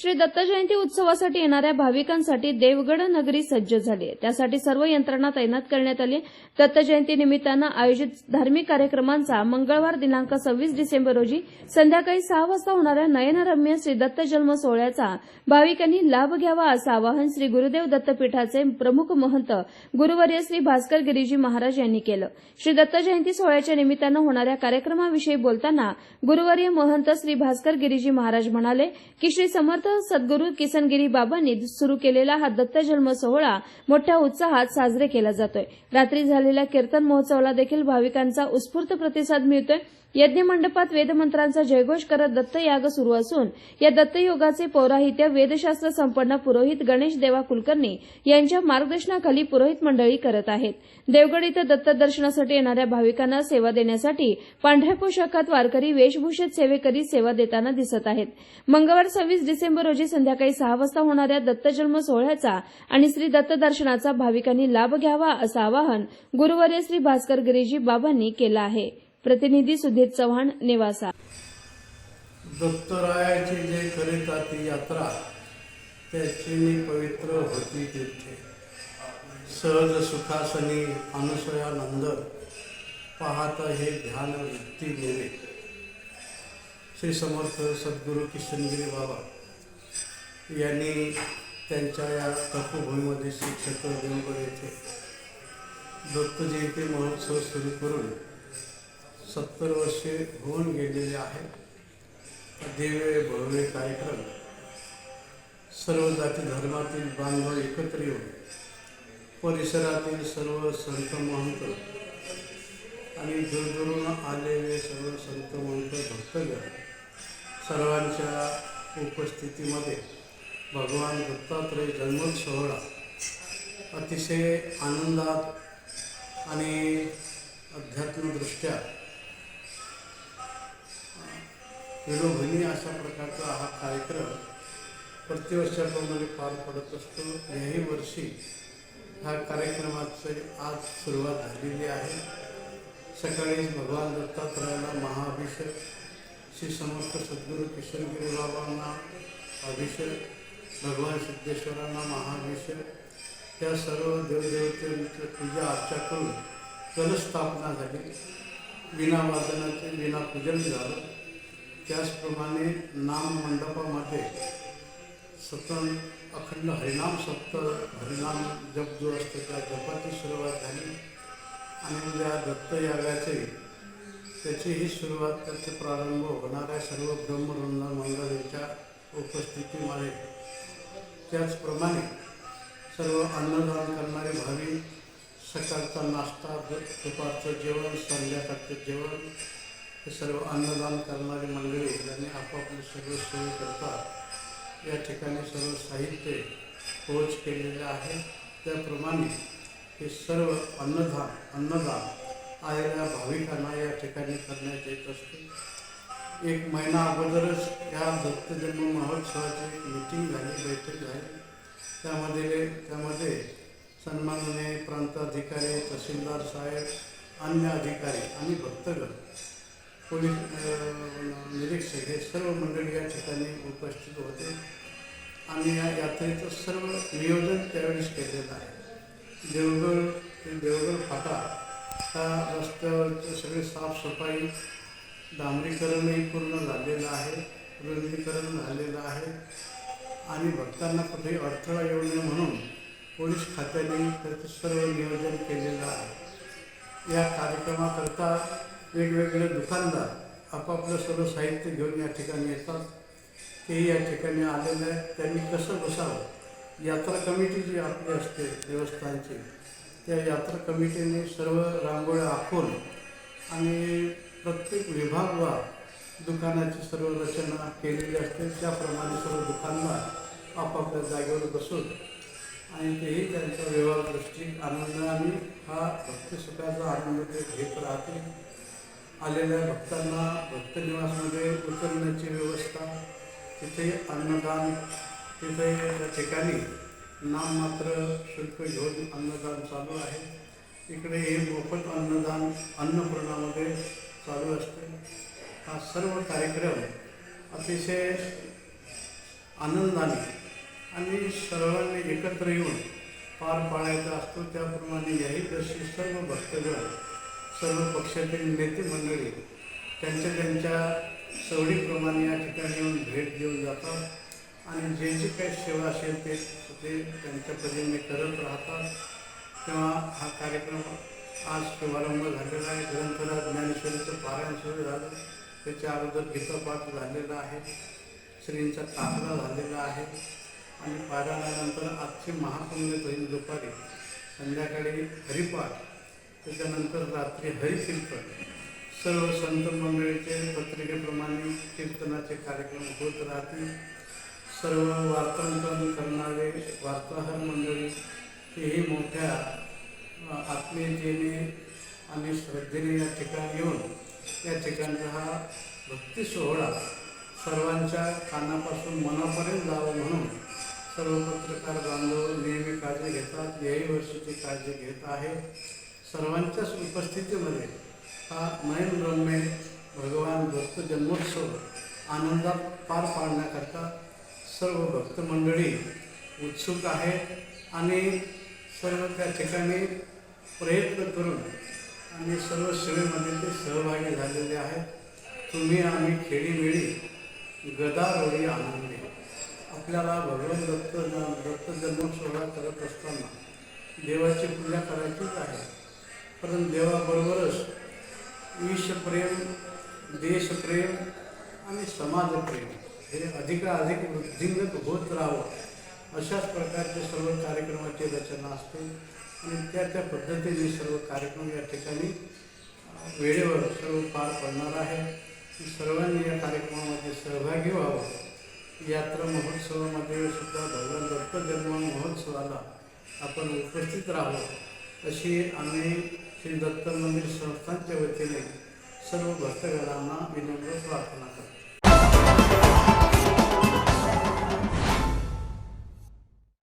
श्री दत्त जयंती उत्सवासाठी येणाऱ्या भाविकांसाठी देवगड नगरी सज्ज झाली आहे. त्यासाठी सर्व यंत्रणा तैनात करण्यात आली दत्त जयंती निमित्तानं आयोजित धार्मिक कार्यक्रमांचा मंगळवार दिनांक सव्वीस डिसेंबर रोजी संध्याकाळी सहा वाजता होणाऱ्या नयनरम्य श्री दत्त जन्म सोहळ्याचा भाविकांनी लाभ घ्यावा असं आवाहन श्री गुरुदेव दत्तपीठाचे प्रमुख महंत गुरुवर्य श्री भास्कर गिरीजी महाराज यांनी केलं. श्री दत्त जयंती सोहळ्याच्या निमित्तानं होणाऱ्या कार्यक्रमाविषयी बोलताना गुरुवर्य महंत श्री भास्कर गिरीजी महाराज म्हणाले की श्री समर्थ सद्गुरू किसनगिरी बाबांनी सुरू केलेला हा दत्त जन्म सोहळा मोठ्या उत्साहात साजरे केला जातोय. रात्री झालेल्या कीर्तन महोत्सवाला देखील भाविकांचा उत्स्फूर्त प्रतिसाद मिळतोय. यज्ञ मंडपात वेदमंत्रांचा जयघोष करत दत्तयाग सुरू असून या दत्तयोगाचे पौराहित्य वेदशास्त्र संपन्न पुरोहित गणेश देवा कुलकर्णी यांच्या मार्गदर्शनाखाली पुरोहित मंडळी करत आहेत. देवगड इथं दत्त दर्शनासाठी येणाऱ्या भाविकांना सेवा देण्यासाठी पांढऱ्या पोशाखात वारकरी वेशभूषेत सेवेकरी सेवा देताना दिसत आहेत. मंगळवार सव्वीस डिसेंबर रोजी संध्याकाळी सहा वाजता होणाऱ्या दत्तजन्म सोहळ्याचा आणि श्री दत्त दर्शनाचा भाविकांनी लाभ घ्यावा असं आवाहन गुरुवर्य श्री भास्कर गिरीजी बाबांनी केलं आहे. प्रतिनिधी सुधीर चव्हाण नेवासा. दत्तरायाची जे करीता ती यात्रा त्याची पवित्र होती तीर्थे सहज सुखासनी अनुसयानंद पाहता हे ध्यान वृत्ती नेले. श्री समर्थ सद्गुरू किशनगिरी बाबा यांनी त्यांच्या या तपोभूमीमध्ये श्री क्षेत्र देवगड येथे दत्त जयंती महोत्सव सुरू करून सत्तर वर्षे होऊन गेलेले आहे दिव्य भव्य कार्यक्रम सर्व जाती धर्मातील बांधव एकत्र येऊन परिसरातील सर्व संत महंत आणि दूरदूरून आलेले सर्व संत महंत भक्तगण सर्वांच्या उपस्थितीमध्ये भगवान दत्तात्रय जन्मोत्सव सोहळा. अतिशय आनंदात आणि अध्यात्मदृष्ट्या विलोभनीय अशा प्रकारचा हा कार्यक्रम प्रतिवर्षाप्रमाणे पार पडत असतो. याही वर्षी ह्या कार्यक्रमाची आज सुरुवात झालेली आहे. सकाळी भगवान दत्तात्रयाला महाअभिषेक श्री समस्त सद्गुरू किशनगिरी बाबांना अभिषेक भगवान सिद्धेश्वरांना महाअभिषेक त्या सर्व देवदेवतेची पूजा अर्चा करून जलस्थापना झाली. विना वादनाचे विना पूजन झालं. त्याचप्रमाणे नाम मंडपामध्ये सतन अखंड हरिनाम सप्त हरिनाम जप जो असतो त्या जपाची सुरुवात झाली. आणि उद्या दत्तयागाचे त्याचीही सुरुवात त्याचे प्रारंभ होणाऱ्या सर्व ब्रह्मवृंद मंडळींच्या उपस्थितीमध्ये त्याचप्रमाणे सर्व अन्नदान करणारे भावी सकाळचा नाश्ता दुपारचं जेवण संध्याकाळचं जेवण हे सर्व अन्नदान करणारे मंडळी ज्यांनी आपापली सर्व सोयी करतात. या ठिकाणी सर्व साहित्य पोच केलेले आहे. त्याप्रमाणे हे सर्व अन्नदान अन्नदान आलेल्या भाविकांना या ठिकाणी करण्यात येत असते. एक महिना अगोदरच या दत्तजन्म महोत्सवाची मीटिंग झाली बैठक झाली. त्यामध्ये त्यामध्ये सन्माननीय प्रांताधिकारी तहसीलदार साहेब अन्य अधिकारी आणि भक्तगण पोलीस निरीक्षक हे सर्व मंडळी या ठिकाणी उपस्थित होते. आणि या यात्रेचं सर्व नियोजन त्यावेळेस केलेलं आहे. देवगड देवगड फाटा त्या रस्त्यावरचे सगळे साफसफाई डांबरीकरणही पूर्ण झालेलं आहे रुंदीकरण झालेलं आहे. आणि भक्तांना कुठेही अडथळा येऊ नये म्हणून पोलीस खात्याने त्याचं सर्व नियोजन केलेलं आहे. या कार्यक्रमाकरता वेगवेगळे दुकानदार आपापलं सर्व साहित्य घेऊन या ठिकाणी येतात. तेही या ठिकाणी आलेलं आहे. त्यांनी कसं बसावं? यात्रा कमिटी जी आपली असते देवस्थानची त्या यात्रा कमिटीने सर्व रांगोळ्या आखून आणि प्रत्येक विभागवार दुकानाची सर्व रचना केलेली असते. त्याप्रमाणे सर्व दुकानदार आपापल्या जागेवर बसून आणि तेही त्यांचा व्यवहार दृष्टी आनंदाने हा भक्तसुखाचा आनंद ते घेत राहते. आलेल्या भक्तांना भक्तनिवासमध्ये उतरण्याची व्यवस्था तिथे अन्नदान तिथे त्या ठिकाणी नाममात्र शुल्क घेऊन अन्नदान चालू आहे. इकडे हे मोफत अन्नदान अन्नपूर्णामध्ये चालू असते. हा सर्व कार्यक्रम अतिशय आनंदाने आणि सर्वांनी एकत्र येऊन पार पाडायचा असतो. त्याप्रमाणे याही दर्शी सर्व भक्तगण सर्व पक्षातील नेते मंडळी त्यांच्या त्यांच्या सवडीप्रमाणे या ठिकाणी येऊन भेट देऊन जातात आणि जे जे काही सेवा असेल ते ते त्यांच्या परीने करत राहतात. तेव्हा हा कार्यक्रम आज शुभारंभ झालेला आहे. ग्रंथराज ज्ञानेश्वरीचं पारायण सुरू झालं. त्याच्या अगोदर गीतापाठ झालेला आहे. श्रींचा काकडा झालेला आहे. आणि पारायणानंतर आजची महापुण्य होईल दुपारी संध्याकाळी हरिपाठ त्याच्यानंतर रात्री हरिकीर्तन. सर्व संत मंडळीचे पत्रिकेप्रमाणे कीर्तनाचे कार्यक्रम होत राहतील. सर्व वार्तांकन करणारे वार्ताहर मंडळी तेही मोठ्या आत्मीयतेने आणि श्रद्धेने या ठिकाणी येऊन या ठिकाणचा हा भक्ती सोहळा सर्वांच्या कानापासून मनापर्यंत जावं म्हणून सर्व पत्रकार बांधव नेहमी काळजी घेतात. याही वर्षीची काळजी घेत आहे. सर्वांच्याच उपस्थितीमध्ये हा नयनरम्य भगवान भक्त जन्मोत्सव आनंदात पार पाडण्याकरता सर्व भक्त मंडळी उत्सुक आहे आणि सर्व त्या ठिकाणी प्रयत्न करून आम्ही सर्व सेवेमध्ये ते सहभागी झालेले आहेत. तुम्ही आम्ही खेळीमेळी गदारोळी आनंदी. आपल्याला भगवान दत्त दत्त जन्मोत्सव करत असताना देवाची पूजा करायचीच आहे. परंतु देवाबरोबरच ईशप्रेम देशप्रेम आणि समाजप्रेम हे अधिकाधिक वृद्धिंगत होत राहावं. अशाच प्रकारचे सर्व कार्यक्रमाची रचना असते. आणि त्या त्या पद्धतीने सर्व कार्यक्रम या ठिकाणी वेळेवर सर्व पार पडणार आहे. सर्वांनी या कार्यक्रमामध्ये सहभागी व्हावं. यात्रा महोत्सवामध्ये सुद्धा भगवान दत्त जन्म महोत्सवाला आपण उपस्थित राहावं अशी आम्ही श्री दत्त मंदिर संस्थांच्या वतीने सर्व भक्तगणांना विनम्र प्रार्थना करतो.